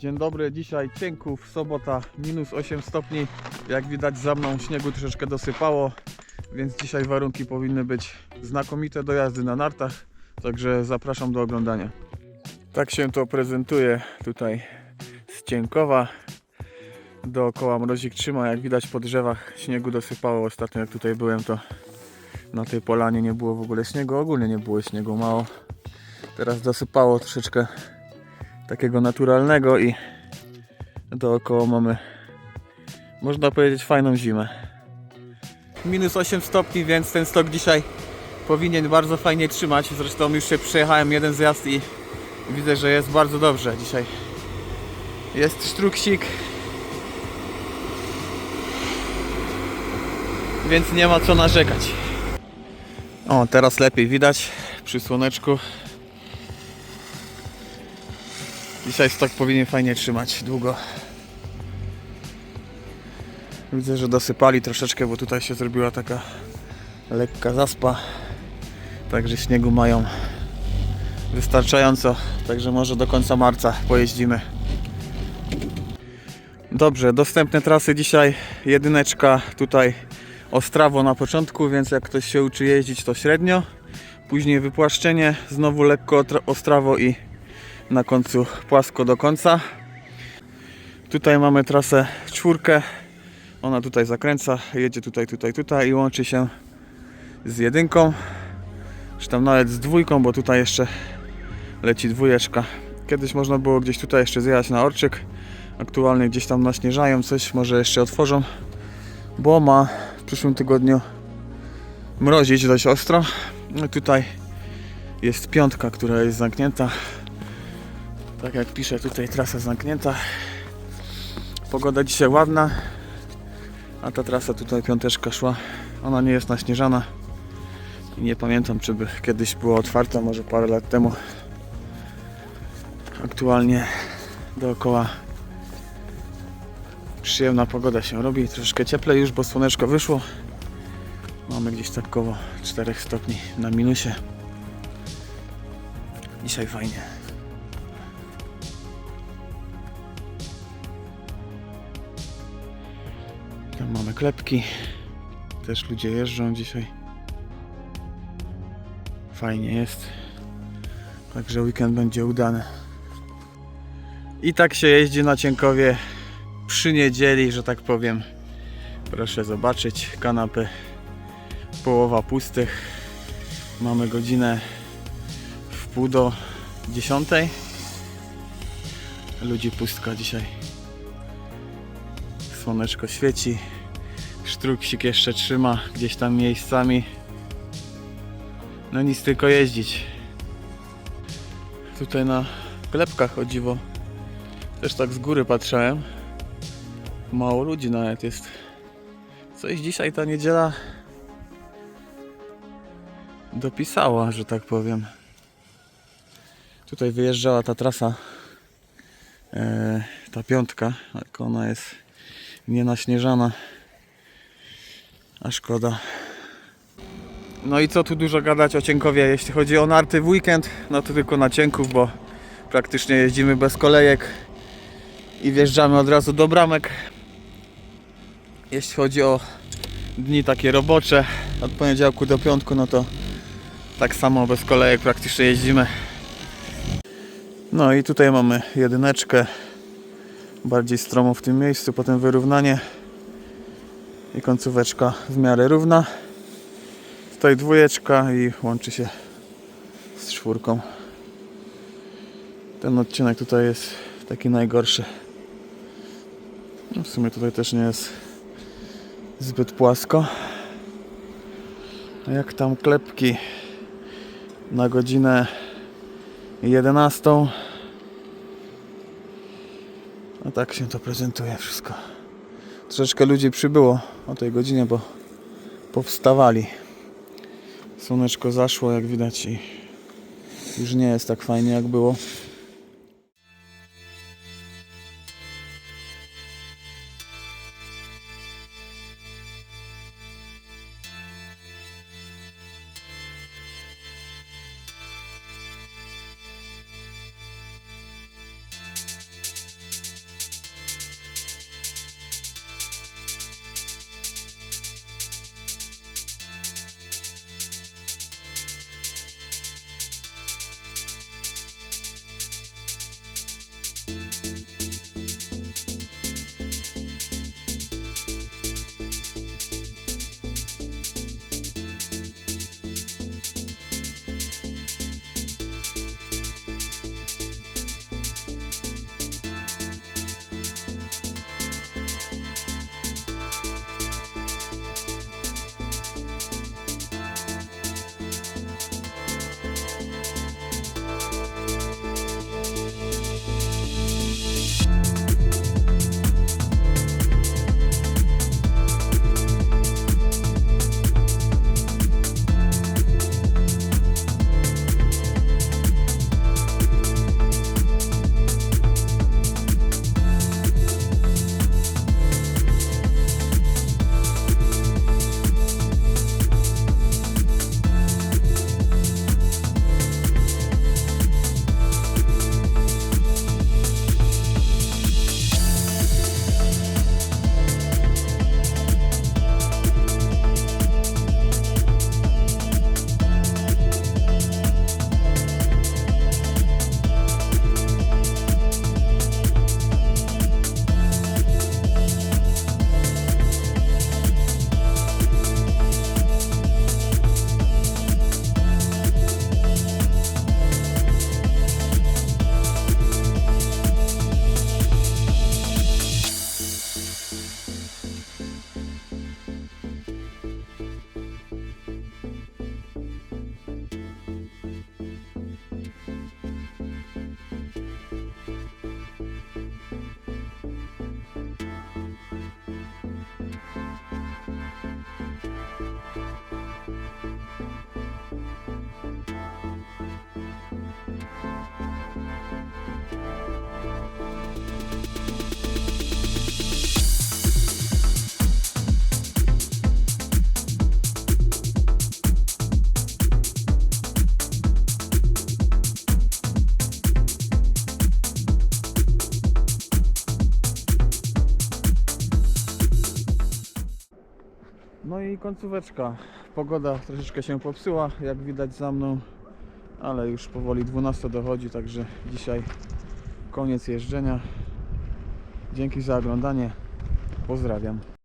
Dzień dobry, dzisiaj Cienków, sobota, minus 8 stopni. Jak widać za mną śniegu troszeczkę dosypało, więc dzisiaj warunki powinny być znakomite do jazdy na nartach, także zapraszam do oglądania. Tak się to prezentuje tutaj z Cienkowa. Dookoła mrozik trzyma, jak widać po drzewach śniegu dosypało. Ostatnio jak tutaj byłem to na tej polanie nie było w ogóle śniegu, ogólnie nie było śniegu mało. Teraz dosypało troszeczkę takiego naturalnego i dookoła mamy można powiedzieć fajną zimę. Minus 8 stopni, więc ten stok dzisiaj powinien bardzo fajnie trzymać. Zresztą już się przejechałem jeden zjazd i widzę, że jest bardzo dobrze dzisiaj. Jest sztruksik. Więc nie ma co narzekać. O, teraz lepiej widać przy słoneczku. Dzisiaj stok powinien fajnie trzymać długo. Widzę, że dosypali troszeczkę, bo tutaj się zrobiła taka lekka zaspa. Także śniegu mają wystarczająco. Także może do końca marca pojeździmy. Dobrze, dostępne trasy dzisiaj. Jedyneczka tutaj Ostrawo na początku, więc jak ktoś się uczy jeździć to średnio. Później wypłaszczenie, znowu lekko Ostrawo i na końcu płasko do końca. Tutaj mamy trasę czwórkę. Ona tutaj zakręca, jedzie tutaj, tutaj, tutaj i łączy się z jedynką. Czy tam nawet z dwójką, bo tutaj jeszcze leci dwójeczka. Kiedyś można było gdzieś tutaj jeszcze zjechać na Orczyk. Aktualnie gdzieś tam naśnieżają coś, może jeszcze otworzą, bo ma w przyszłym tygodniu mrozić dość ostro. No tutaj jest piątka, która jest zamknięta. Tak jak pisze tutaj trasa zamknięta. Pogoda dzisiaj ładna, a ta trasa tutaj piąteczka szła. Ona nie jest naśnieżana. I nie pamiętam czy by kiedyś była otwarta, może parę lat temu. Aktualnie dookoła przyjemna pogoda się robi. Troszkę cieplej już, bo słoneczko wyszło. Mamy gdzieś tak około 4 stopni na minusie. Dzisiaj fajnie. Tam mamy klepki. Też ludzie jeżdżą dzisiaj. Fajnie jest. Także weekend będzie udany. I tak się jeździ na Cienkowie przy niedzieli, że tak powiem. Proszę zobaczyć kanapy. Połowa pustych. Mamy godzinę w pół do dziesiątej. Ludzi pustka dzisiaj. Słoneczko świeci. Sztruksik jeszcze trzyma gdzieś tam miejscami. No nic tylko jeździć. Tutaj na klepkach o dziwo. Też tak z góry patrzałem. Mało ludzi nawet jest. Coś dzisiaj ta niedziela dopisała, że tak powiem. Tutaj wyjeżdżała ta trasa, e, ta piątka, jak ona jest nienaśnieżana. A szkoda. No i co tu dużo gadać o Cienkowie, jeśli chodzi o narty w weekend, no to tylko na Cienków, bo praktycznie jeździmy bez kolejek i wjeżdżamy od razu do bramek. Jeśli chodzi o dni takie robocze, od poniedziałku do piątku, no to tak samo bez kolejek praktycznie jeździmy. No i tutaj mamy jedyneczkę, bardziej stromo w tym miejscu, potem wyrównanie i końcóweczka w miarę równa. Tutaj dwójeczka i łączy się z czwórką. Ten odcinek tutaj jest taki najgorszy. No w sumie tutaj też nie jest zbyt płasko. Jak tam klepki na godzinę 11. No tak się to prezentuje wszystko. Troszeczkę ludzi przybyło o tej godzinie, bo powstawali. Słoneczko zaszło, jak widać, i już nie jest tak fajnie, jak było. I końcóweczka. Pogoda troszeczkę się popsuła, jak widać za mną, ale już powoli 12 dochodzi, także dzisiaj koniec jeżdżenia. Dzięki za oglądanie. Pozdrawiam.